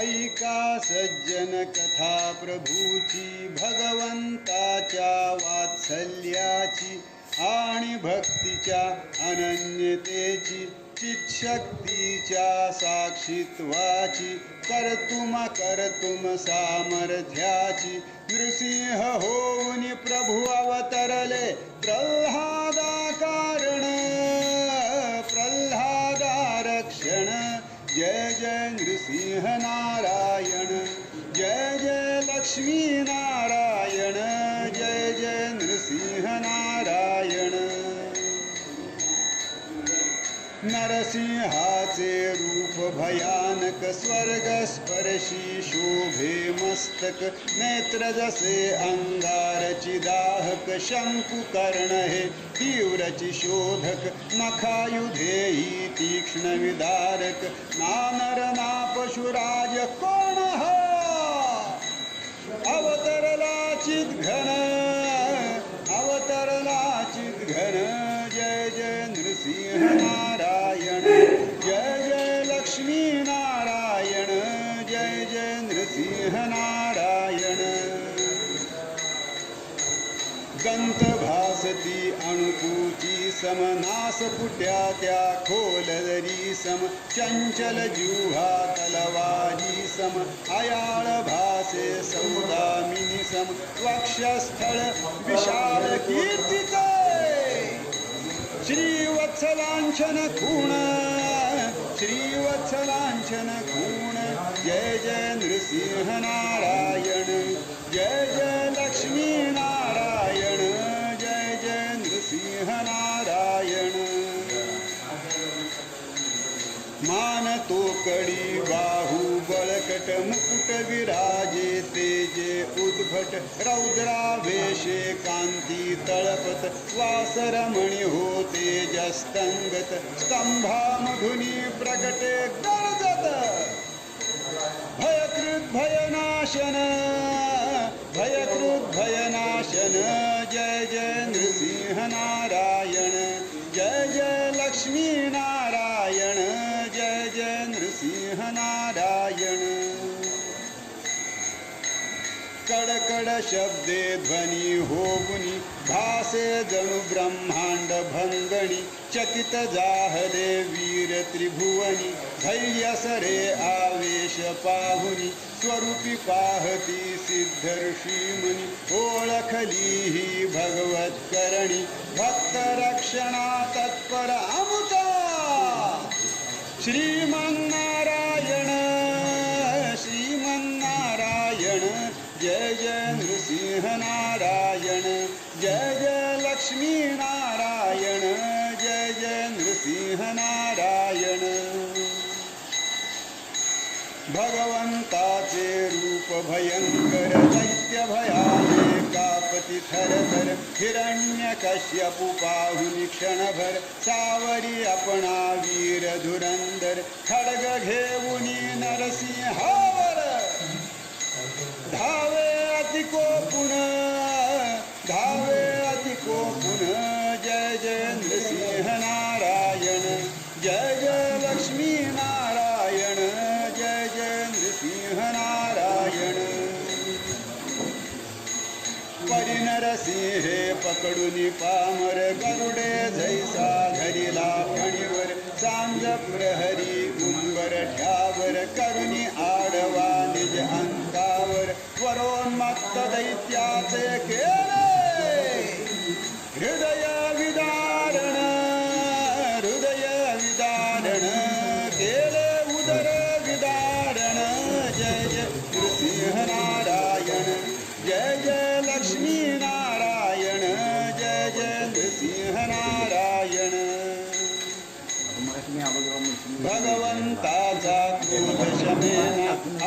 ऐका सज्जन कथा प्रभूची भगवंताच्या वात्सल्याची, आणि भक्तीच्या अनन्यतेची, चितशक्तीच्या साक्षीत्वाची, कर्तुम कर्तुम सामर्थ्याची, नृसिंह होऊन प्रभू अवतरले, प्रल्हादा कारण. जय नृसिंह नारायण जय जय लक्ष्मी नारायण। नरसिंहाचे रूप भयानक स्वर्गस्पर्शी शोभे मस्तक नेत्र जसे अंगारची दाहक शंकुकर्ण हे तीव्रची शोधक नखायुधेही तीक्ष्ण विदारक नानर ना पशुराज कोण हा? अवतरला चित घन अवतरला चित घन जय जय नृसिंह भासती अणुपूची समनास पुट्या त्या खोलदरी सम चंचल जुहा तलवारी सम अयाळ भासे सौदामिनी सम वक्षस्थळ विशाल कीर्तिते। श्रीवत्सलांछन खूण श्रीवत्सलांछन खूण जय जय नृसिंह नारायण जय जय बळकट मुकुट विराजे तेजे उद्भट रौद्रावेशे कांती तळपत वासरमणी हो तेजस्तंगत स्तंभामधुनी प्रकटे गणजत भयकृत भयनाशन भयकृत भयनाशन। जय जय नृसिंह कडकड शब्दे ध्वनी होगुनी भासे चकित जाहले वीर त्रिभुवनी धैर्यसरे आवेश पाहुनी, स्वरूपी पाहती ही भगवत करणी, भक्त रक्षणा तत्पर अमुता। श्रीमन्नारायण नृसिंहनारायण जय जय लक्ष्मी नारायण जय जय नृसिंह नारायण भगवन्तासे रूप भयङ्कर थर कापतिथर धर हिरण्यकश्यपुपाहुनि क्षणभर सावरि अपणा वीर धुरन्धर खड्गघे उनि नरसिंहा। नरसिंहे पकडून पामर गरुडे जैसा धरिला फणीवर सांज प्रहरी गुंबर ठ्यावर करू Amém.